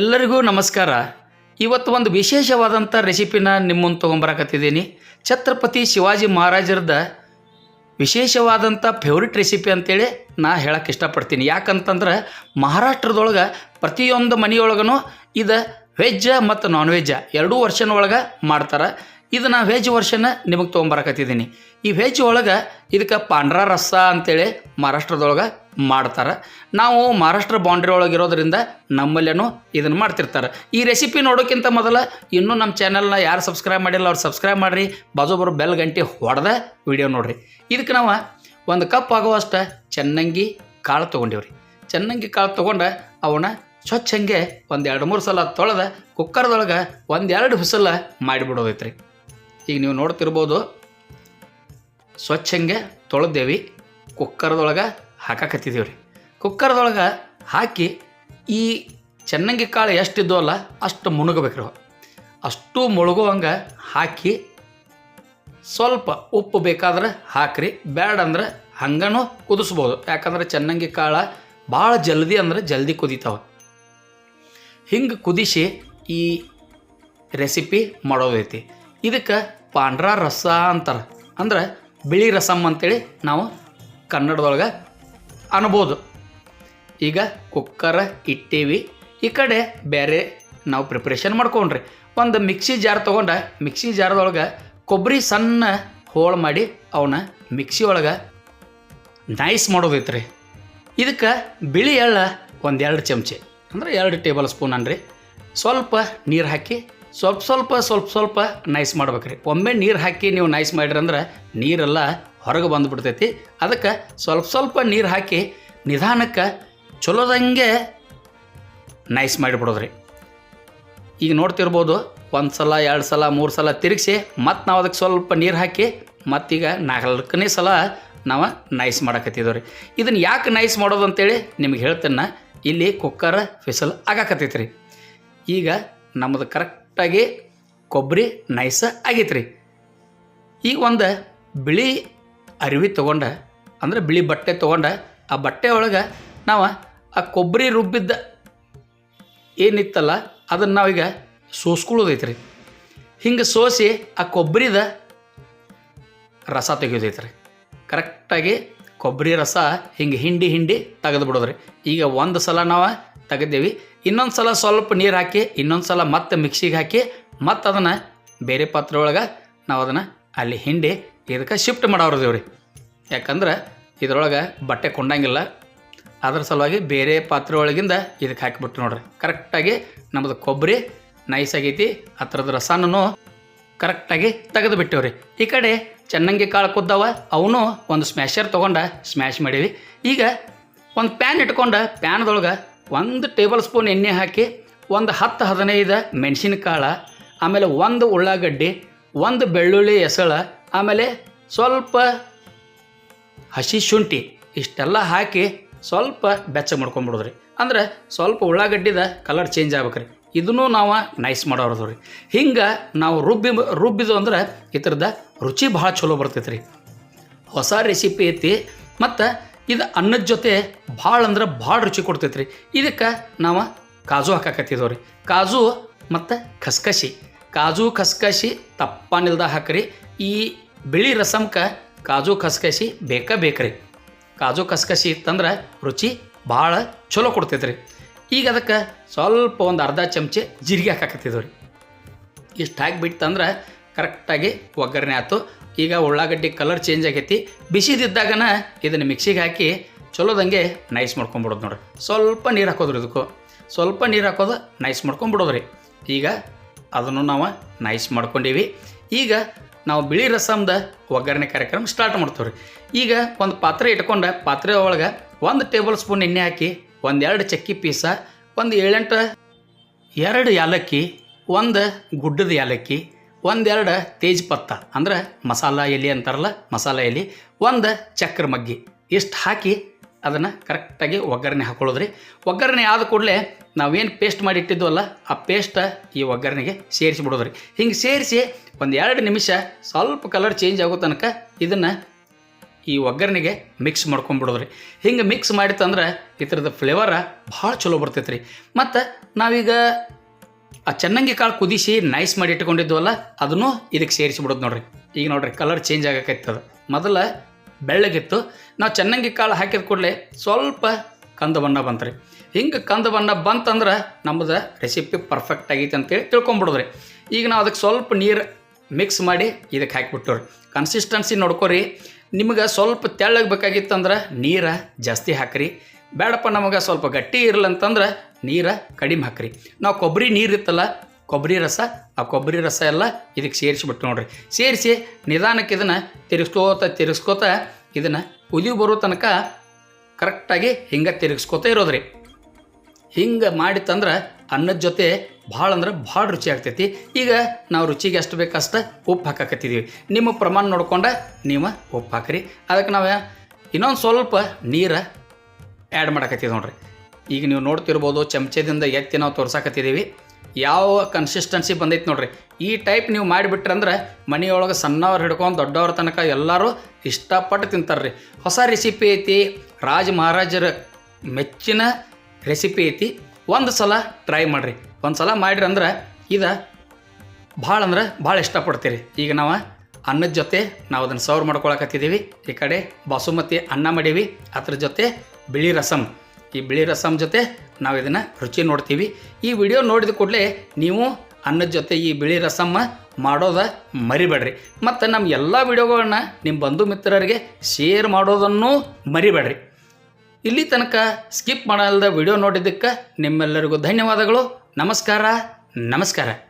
ಎಲ್ಲರಿಗೂ ನಮಸ್ಕಾರ. ಇವತ್ತು ಒಂದು ವಿಶೇಷವಾದಂಥ ರೆಸಿಪಿನ ನಿಮ್ಮನ್ನು ತೊಗೊಂಬರಕತ್ತಿದ್ದೀನಿ. ಛತ್ರಪತಿ ಶಿವಾಜಿ ಮಹಾರಾಜರದ ವಿಶೇಷವಾದಂಥ ಫೇವ್ರೆಟ್ ರೆಸಿಪಿ ಅಂತೇಳಿ ನಾ ಹೇಳಕ್ಕೆ ಇಷ್ಟಪಡ್ತೀನಿ. ಯಾಕಂತಂದ್ರೆ ಮಹಾರಾಷ್ಟ್ರದೊಳಗೆ ಪ್ರತಿಯೊಂದು ಮನೆಯೊಳಗೂ ಇದು ವೆಜ್ಜ ಮತ್ತು ನಾನ್ ವೆಜ್ಜ ಎರಡೂ ವರ್ಷನ ಒಳಗೆ ಮಾಡ್ತಾರೆ. ಇದು ನಾ ವೆಜ್ ವರ್ಷನ ನಿಮಗೆ ತೊಗೊಂಬರಕತ್ತಿದ್ದೀನಿ. ಈ ವೆಜ್ ಒಳಗೆ ಇದಕ್ಕೆ ಪಾಂಡ್ರ ರಸ ಅಂತೇಳಿ ಮಹಾರಾಷ್ಟ್ರದೊಳಗೆ ಮಾಡ್ತಾರೆ. ನಾವು ಮಹಾರಾಷ್ಟ್ರ ಬೌಂಡ್ರಿ ಒಳಗೆ ಇರೋದ್ರಿಂದ ನಮ್ಮಲ್ಲೇನು ಇದನ್ನು ಮಾಡ್ತಿರ್ತಾರೆ. ಈ ರೆಸಿಪಿ ನೋಡೋಕ್ಕಿಂತ ಮೊದಲು ಇನ್ನೂ ನಮ್ಮ ಚಾನಲ್ನ ಯಾರು ಸಬ್ಸ್ಕ್ರೈಬ್ ಮಾಡಿಲ್ಲ ಅವ್ರು ಸಬ್ಸ್ಕ್ರೈಬ್ ಮಾಡಿರಿ. ಬಾಜು ಬೆಲ್ ಗಂಟೆ ಹೊಡೆದ ವಿಡಿಯೋ ನೋಡಿರಿ. ಇದಕ್ಕೆ ನಾವು ಒಂದು ಕಪ್ ಆಗುವಷ್ಟು ಚೆನ್ನಂಗಿ ಕಾಳು ತೊಗೊಂಡಿವ್ರಿ. ಚೆನ್ನಂಗಿ ಕಾಳು ತೊಗೊಂಡು ಅವನ್ನ ಸ್ವಚ್ಛಂಗೆ ಒಂದು ಎರಡು ಮೂರು ಸಲ ತೊಳೆದ ಕುಕ್ಕರ್ದೊಳಗೆ ಒಂದೆರಡು ಹುಸಲ ಮಾಡಿಬಿಡೋದೈತ್ರಿ. ಈಗ ನೀವು ನೋಡ್ತಿರ್ಬೋದು ಸ್ವಚ್ಛಂಗೆ ತೊಳೆದೇವಿ. ಕುಕ್ಕರ್ದೊಳಗೆ ಹಾಕಾಕತ್ತಿದ್ದೀವಿ ರೀ ಕುಕ್ಕರ್ದೊಳಗೆ ಹಾಕಿ ಈ ಚೆನ್ನಂಗಿ ಕಾಳು ಎಷ್ಟಿದ್ದೋ ಅಲ್ಲ ಅಷ್ಟು ಮುಳುಗಬೇಕ್ರಿ ಅವು. ಅಷ್ಟು ಮುಳುಗುವಂಗೆ ಹಾಕಿ ಸ್ವಲ್ಪ ಉಪ್ಪು ಬೇಕಾದ್ರೆ ಹಾಕ್ರಿ. ಅಂದ್ರೆ ಹಂಗನೂ ಕುದಿಸ್ಬೋದು. ಯಾಕಂದ್ರೆ ಚೆನ್ನಂಗಿ ಕಾಳು ಭಾಳ ಜಲ್ದಿ ಅಂದ್ರೆ ಜಲ್ದಿ ಕುದೀತಾವ. ಹಿಂಗೆ ಕುದಿಸಿ ಈ ರೆಸಿಪಿ ಮಾಡೋದೈತಿ. ಇದಕ್ಕೆ ಪಾಂಡ್ರ ರಸ ಅಂತಾರೆ. ಅಂದ್ರೆ ಬಿಳಿ ರಸಮ್ ಅಂತೇಳಿ ನಾವು ಕನ್ನಡದೊಳಗೆ ಅನ್ಬೋದು. ಈಗ ಕುಕ್ಕರ್ ಇಟ್ಟೀವಿ. ಈ ಕಡೆ ಬೇರೆ ನಾವು ಪ್ರಿಪ್ರೇಷನ್ ಮಾಡ್ಕೊಂಡ್ರಿ. ಒಂದು ಮಿಕ್ಸಿ ಜಾರ್ ತೊಗೊಂಡ, ಮಿಕ್ಸಿ ಜಾರ್ದೊಳಗೆ ಕೊಬ್ಬರಿ ಸಣ್ಣ ಹೋಳು ಮಾಡಿ ಅವನ್ನ ಮಿಕ್ಸಿ ಒಳಗೆ ನೈಸ್ ಮಾಡೋದೈತ್ರಿ. ಇದಕ್ಕೆ ಬಿಳಿ ಎಳ್ಳ ಒಂದೆರಡು ಚಮಚೆ, ಅಂದ್ರೆ ಎರಡು ಟೇಬಲ್ ಸ್ಪೂನ್ ಅನ್ರಿ. ಸ್ವಲ್ಪ ನೀರು ಹಾಕಿ ಸ್ವಲ್ಪ ಸ್ವಲ್ಪ ಸ್ವಲ್ಪ ಸ್ವಲ್ಪ ನೈಸ್ ಮಾಡ್ಬೇಕ್ರಿ. ಒಮ್ಮೆ ನೀರು ಹಾಕಿ ನೀವು ನೈಸ್ ಮಾಡ್ರಿ ಅಂದ್ರೆ ನೀರೆಲ್ಲ ಹೊರಗೆ ಬಂದುಬಿಡ್ತೈತಿ. ಅದಕ್ಕೆ ಸ್ವಲ್ಪ ಸ್ವಲ್ಪ ನೀರು ಹಾಕಿ ನಿಧಾನಕ್ಕೆ ಚಲೋದಂಗೆ ನೈಸ್ ಮಾಡಿಬಿಡೋದ್ರಿ. ಈಗ ನೋಡ್ತಿರ್ಬೋದು ಒಂದು ಸಲ ಎರಡು ಸಲ, ಮೂರು ಸಲ ತಿರುಗಿಸಿ ಮತ್ತು ನಾವು ಅದಕ್ಕೆ ಸ್ವಲ್ಪ ನೀರು ಹಾಕಿ ಮತ್ತೀಗ ನಾಲ್ಕನೇ ಸಲ ನಾವು ನೈಸ್ ಮಾಡಕತ್ತಿದ್ದೇವೆ ರೀ ಇದನ್ನು ಯಾಕೆ ನೈಸ್ ಮಾಡೋದು ಅಂತೇಳಿ ನಿಮ್ಗೆ ಹೇಳ್ತೇನೆ. ಇಲ್ಲಿ ಕುಕ್ಕರ್ ಫಿಸಲ್ ಆಗಾಕತ್ತೈತೆ ರೀ ಈಗ ನಮ್ಮದು ಕರೆಕ್ಟಾಗಿ ಕೊಬ್ಬರಿ ನೈಸ ಆಗೈತೆ ರೀ ಈಗ ಒಂದು ಬಿಳಿ ಅರಿವಿ ತೊಗೊಂಡ, ಅಂದ್ರೆ ಬಿಳಿ ಬಟ್ಟೆ ತೊಗೊಂಡ, ಆ ಬಟ್ಟೆ ಒಳಗೆ ನಾವು ಆ ಕೊಬ್ಬರಿ ರುಬ್ಬಿದ್ದ ಏನಿತ್ತಲ್ಲ, ಅದನ್ನು ನಾವೀಗ ಸೋಸ್ಕೊಳ್ಳೋದೈತೆ ರೀ ಹಿಂಗೆ ಸೋಸಿ ಆ ಕೊಬ್ಬರಿದ ರಸ ತೆಗೆಯೋದೈತೆ ರೀ ಕರೆಕ್ಟಾಗಿ ಕೊಬ್ಬರಿ ರಸ ಹಿಂಗೆ ಹಿಂಡಿ ಹಿಂಡಿ ತೆಗೆದು ಬಿಡೋದ್ರಿ ಈಗ ಒಂದು ಸಲ ನಾವು ತೆಗೆದೇವಿ ಇನ್ನೊಂದು ಸಲ ಸ್ವಲ್ಪ ನೀರು ಹಾಕಿ ಇನ್ನೊಂದು ಸಲ ಮತ್ತೆ ಮಿಕ್ಸಿಗೆ ಹಾಕಿ, ಮತ್ತೆ ಅದನ್ನು ಬೇರೆ ಪಾತ್ರೆ ಒಳಗೆ ನಾವು ಅದನ್ನು ಅಲ್ಲಿ ಹಿಂಡಿ ಇದಕ್ಕೆ ಶಿಫ್ಟ್ ಮಾಡೋರ್ದೇವ್ರಿ ಯಾಕಂದ್ರೆ ಇದ್ರೊಳಗೆ ಬಟ್ಟೆ ಕೊಂಡಂಗಿಲ್ಲ. ಅದ್ರ ಸಲುವಾಗಿ ಬೇರೆ ಪಾತ್ರೆ ಒಳಗಿಂದ ಇದಕ್ಕೆ ಹಾಕಿಬಿಟ್ಟು ನೋಡ್ರಿ ಕರೆಕ್ಟಾಗಿ ನಮ್ಮದು ಕೊಬ್ಬರಿ ನೈಸ್ ಆಗೈತಿ ಆ ಥರದ ರಸನೂ ಕರೆಕ್ಟಾಗಿ ತೆಗೆದು ಬಿಟ್ಟೇವ್ರಿ. ಈ ಕಡೆ ಚೆನ್ನಂಗಿ ಕಾಳು ಕುದ್ದಾವ, ಅವನು ಒಂದು ಸ್ಮ್ಯಾಶರ್ ತೊಗೊಂಡ ಸ್ಮ್ಯಾಶ್ ಮಾಡೀವಿ. ಈಗ ಒಂದು ಪ್ಯಾನ್ ಇಟ್ಕೊಂಡು ಪ್ಯಾನ್ದೊಳಗೆ ಒಂದು ಟೇಬಲ್ ಸ್ಪೂನ್ ಎಣ್ಣೆ ಹಾಕಿ, ಒಂದು ಹತ್ತು ಹದಿನೈದು ಮೆಣಸಿನಕಾಳು, ಆಮೇಲೆ ಒಂದು ಉಳ್ಳಾಗಡ್ಡಿ, ಒಂದು ಬೆಳ್ಳುಳ್ಳಿ ಎಸಳ ಆಮೇಲೆ ಸ್ವಲ್ಪ ಹಸಿ ಶುಂಠಿ ಇಷ್ಟೆಲ್ಲ ಹಾಕಿ ಸ್ವಲ್ಪ ಬೆಚ್ಚ ಮಾಡ್ಕೊಂಬಿಡೋದ್ರಿ. ಅಂದ್ರೆ ಸ್ವಲ್ಪ ಉಳ್ಳಾಗಡ್ಡಿದ ಕಲರ್ ಚೇಂಜ್ ಆಗ್ಬೇಕ್ರಿ. ಇದನ್ನೂ ನಾವು ನೈಸ್ ಮಾಡೋರದು ರೀ. ಹಿಂಗೆ ನಾವು ರುಬ್ಬಿ, ರುಬ್ಬಿದು ಅಂದ್ರೆ ಈ ಥರದ ರುಚಿ ಭಾಳ ಚಲೋ ಬರ್ತೈತೆ ರೀ ಹೊಸ ರೆಸಿಪಿ ಐತಿ. ಮತ್ತು ಇದು ಅನ್ನದ ಜೊತೆ ಭಾಳ ಅಂದ್ರೆ ಭಾಳ ರುಚಿ ಕೊಡ್ತೈತೆ ರೀ ಇದಕ್ಕೆ ನಾವು ಕಾಜು ಹಾಕಾಕತ್ತಿದ್ದೇವೆ ರೀ ಕಾಜು ಮತ್ತು ಖಸ್ಕಸಿ ಕಾಜು ಖಸ್ಕಸಿ ತಪ್ಪನಿಲ್ದ ಹಾಕ್ರಿ. ಈ ಬಿಳಿ ರಸಮ್ಕ ಕಾಜು ಖಸ್ಕಸಿ ಬೇಕಾ ಬೇಕ್ರಿ. ಕಾಜು ಖಸ್ಕಸಿ ಇತ್ತಂದ್ರೆ ರುಚಿ ಭಾಳ ಚಲೋ ಕೊಡ್ತೈತೆ ರೀ ಈಗ ಅದಕ್ಕೆ ಸ್ವಲ್ಪ ಒಂದು ಅರ್ಧ ಚಮಚೆ ಜೀರಿಗೆ ಹಾಕಾಕತ್ತಿದ್ದೇವೆ ರೀ ಇಷ್ಟು ಹಾಕಿಬಿಟ್ಟಂದ್ರೆ ಕರೆಕ್ಟಾಗಿ ಒಗ್ಗರಣೆ ಆಯ್ತು ಈಗ ಉಳ್ಳಾಗಡ್ಡಿ ಕಲರ್ ಚೇಂಜ್ ಆಗೈತಿ. ಬಿಸಿದಿದ್ದಾಗನ ಇದನ್ನು ಮಿಕ್ಸಿಗೆ ಹಾಕಿ ಚಲೋದಂಗೆ ನೈಸ್ ಮಾಡ್ಕೊಂಬಿಡೋದು ನೋಡ್ರಿ. ಸ್ವಲ್ಪ ನೀರು ಹಾಕೋದ್ರಿ ಇದಕ್ಕೂ. ಸ್ವಲ್ಪ ನೀರು ಹಾಕೋದು ನೈಸ್ ಮಾಡ್ಕೊಂಬಿಡೋದ್ರಿ. ಈಗ ಅದನ್ನು ನಾವು ನೈಸ್ ಮಾಡ್ಕೊಂಡೀವಿ. ಈಗ ನಾವು ಬಿಳಿ ರಸಮ್ದ ಒಗ್ಗರಣೆ ಕಾರ್ಯಕ್ರಮ ಸ್ಟಾರ್ಟ್ ಮಾಡ್ತೀವಿ ರೀ ಈಗ ಒಂದು ಪಾತ್ರೆ ಇಟ್ಕೊಂಡು ಪಾತ್ರೆ ಒಳಗೆ ಒಂದು ಟೇಬಲ್ ಸ್ಪೂನ್ ಎಣ್ಣೆ ಹಾಕಿ ಒಂದೆರಡು ಚಕ್ಕಿ ಪೀಸ, ಒಂದು ಏಳೆಂಟು ಎರಡು ಯಾಲಕ್ಕಿ, ಒಂದು ಗುಡ್ಡದ ಯಾಲಕ್ಕಿ ಒಂದೆರಡು ತೇಜ್ಪತ್ತ ಅಂದ್ರೆ ಮಸಾಲ ಎಲೆ ಅಂತಾರಲ್ಲ, ಮಸಾಲ ಎಲೆ. ಒಂದು ಚಕ್ರ ಮಗ್ಗಿ. ಇಷ್ಟು ಹಾಕಿ ಅದನ್ನು ಕರೆಕ್ಟಾಗಿ ಒಗ್ಗರಣೆ ಹಾಕೊಳ್ಳೋದ್ರಿ. ಒಗ್ಗರಣೆ ಆದ ಕೂಡಲೇ ನಾವೇನು ಪೇಸ್ಟ್ ಮಾಡಿ ಇಟ್ಟಿದ್ವಲ್ಲ, ಆ ಪೇಸ್ಟ್ ಈ ಒಗ್ಗರಣೆಗೆ ಸೇರಿಸಿಬಿಡೋದ್ರಿ ಹಿಂಗೆ ಸೇರಿಸಿ ಒಂದು ಎರಡು ನಿಮಿಷ ಸ್ವಲ್ಪ ಕಲರ್ ಚೇಂಜ್ ಆಗೋ ತನಕ ಇದನ್ನು ಈ ಒಗ್ಗರಣೆಗೆ ಮಿಕ್ಸ್ ಮಾಡ್ಕೊಂಡ್ಬಿಡೋದ್ರಿ ಹಿಂಗೆ ಮಿಕ್ಸ್ ಮಾಡಿತ್ತಂದ್ರೆ ಥರದ ಫ್ಲೇವರ ಭಾಳ ಚಲೋ ಬರ್ತೈತೆ ರೀ ಮತ್ತು ನಾವೀಗ ಆ ಚೆನ್ನಂಗಿ ಕಾಳು ಕುದಿಸಿ ನೈಸ್ ಮಾಡಿ ಇಟ್ಕೊಂಡಿದ್ವಲ್ಲ ಅದನ್ನು ಇದಕ್ಕೆ ಸೇರಿಸಿಬಿಡೋದು ನೋಡ್ರಿ. ಈಗ ನೋಡ್ರಿ ಕಲರ್ ಚೇಂಜ್ ಆಗಕೈತದ ಮೊದಲ ಬೆಳ್ಳಗಿತ್ತು, ನಾವು ಚೆನ್ನಂಗಿ ಕಾಳು ಹಾಕಿದ ಕೂಡಲೇ ಸ್ವಲ್ಪ ಕಂದ ಬಣ್ಣ ಬಂತು ರೀ ಹಿಂಗೆ ಕಂದ ಬಣ್ಣ ಬಂತಂದ್ರೆ ನಮ್ಮದು ರೆಸಿಪಿ ಪರ್ಫೆಕ್ಟ್ ಆಗೈತೆ ಅಂತೇಳಿ ತಿಳ್ಕೊಂಬಿಡೋದ್ರಿ. ಈಗ ನಾವು ಅದಕ್ಕೆ ಸ್ವಲ್ಪ ನೀರು ಮಿಕ್ಸ್ ಮಾಡಿ ಇದಕ್ಕೆ ಹಾಕಿಬಿಟ್ಟವ್ರಿ. ಕನ್ಸಿಸ್ಟೆನ್ಸಿ ನೋಡ್ಕೊರಿ, ನಿಮಗೆ ಸ್ವಲ್ಪ ತೆಳ್ಳಗೆ ಬೇಕಾಗಿತ್ತಂದ್ರೆ ನೀರು ಜಾಸ್ತಿ ಹಾಕ್ರಿ. ಬೇಡಪ್ಪ ನಮಗೆ ಸ್ವಲ್ಪ ಗಟ್ಟಿ ಇರಲಂತಂದ್ರೆ ನೀರು ಕಡಿಮೆ ಹಾಕ್ರಿ. ನಾವು ಕೊಬ್ಬರಿ ನೀರು ಇತ್ತಲ್ಲ, ಕೊಬ್ಬರಿ ರಸ, ಆ ಕೊಬ್ಬರಿ ರಸ ಎಲ್ಲ ಇದಕ್ಕೆ ಸೇರಿಸಿಬಿಟ್ಟು ನೋಡ್ರಿ. ಸೇರಿಸಿ ನಿಧಾನಕ್ಕೆ ಇದನ್ನು ತಿರುಗಿಸ್ಕೋತ ತಿರುಗಿಸ್ಕೋತ ಇದನ್ನು ಕುದಿ ಬರೋ ತನಕ ಕರೆಕ್ಟಾಗಿ ಹಿಂಗೆ ತಿರುಗಿಸ್ಕೋತ ಇರೋದ್ರಿ. ಹಿಂಗೆ ಮಾಡಿತ್ತಂದ್ರೆ ಅನ್ನದ ಜೊತೆ ಭಾಳ ಅಂದ್ರೆ ಭಾಳ ರುಚಿ ಆಗ್ತೈತಿ. ಈಗ ನಾವು ರುಚಿಗೆ ಎಷ್ಟು ಬೇಕಷ್ಟು ಉಪ್ಪು ಹಾಕಾಕತ್ತಿದ್ದೀವಿ ನಿಮ್ಮ ಪ್ರಮಾಣ ನೋಡ್ಕೊಂಡು ನೀವು ಉಪ್ಪು ಹಾಕ್ರಿ. ಅದಕ್ಕೆ ನಾವು ಇನ್ನೊಂದು ಸ್ವಲ್ಪ ನೀರು ಆ್ಯಡ್ ಮಾಡಕತ್ತೀವಿ ನೋಡ್ರಿ. ಈಗ ನೀವು ನೋಡ್ತಿರ್ಬೋದು ಚಮಚದಿಂದ ಎತ್ತಿ ನಾವು ತೋರ್ಸಾಕತ್ತಿದ್ದೀವಿ. ಯಾವ ಕನ್ಸಿಸ್ಟೆನ್ಸಿ ಬಂದೈತೆ ನೋಡ್ರಿ. ಈ ಟೈಪ್ ನೀವು ಮಾಡಿಬಿಟ್ರಂದ್ರೆ ಮನೆಯೊಳಗೆ ಸಣ್ಣವ್ರು ಹಿಡ್ಕೊಂಡು ದೊಡ್ಡವ್ರ ತನಕ ಎಲ್ಲರೂ ಇಷ್ಟಪಟ್ಟು ತಿಂತಾರ್ರಿ. ಹೊಸ ರೆಸಿಪಿ ಐತಿ, ರಾಜ ಮಹಾರಾಜರ ಮೆಚ್ಚಿನ ರೆಸಿಪಿ ಐತಿ. ಒಂದು ಸಲ ಟ್ರೈ ಮಾಡಿರಿ. ಒಂದು ಸಲ ಮಾಡಿರಿ ಅಂದ್ರೆ ಇದು ಭಾಳ ಅಂದ್ರೆ ಭಾಳ ಇಷ್ಟಪಡ್ತೀರಿ. ಈಗ ನಾವು ಅನ್ನದ ಜೊತೆ ನಾವು ಅದನ್ನು ಸರ್ವ್ ಮಾಡ್ಕೊಳಕತ್ತಿದ್ದೀವಿ. ಈ ಕಡೆ ಬಾಸುಮತಿ ಅನ್ನ ಮಾಡೀವಿ. ಅದ್ರ ಜೊತೆ ಬಿಳಿ ರಸಮ್ ಈ ಬಿಳಿ ರಸಮ್ ಜೊತೆ ನಾವು ಇದನ್ನು ರುಚಿ ನೋಡ್ತೀವಿ. ಈ ವಿಡಿಯೋ ನೋಡಿದ ಕೂಡಲೇ ನೀವು ಅನ್ನದ ಜೊತೆ ಈ ಬಿಳಿ ರಸಮ್ಮ ಮಾಡೋದ ಮರಿಬೇಡ್ರಿ. ಮತ್ತು ನಮ್ಮ ಎಲ್ಲ ವಿಡಿಯೋಗಳನ್ನ ನಿಮ್ಮ ಬಂಧು ಮಿತ್ರರಿಗೆ ಶೇರ್ ಮಾಡೋದನ್ನು ಮರಿಬೇಡ್ರಿ. ಇಲ್ಲಿ ತನಕ ಸ್ಕಿಪ್ ಮಾಡಲ್ದ ವಿಡಿಯೋ ನೋಡಿದ್ದಕ್ಕೆ ನಿಮ್ಮೆಲ್ಲರಿಗೂ ಧನ್ಯವಾದಗಳು. ನಮಸ್ಕಾರ ನಮಸ್ಕಾರ.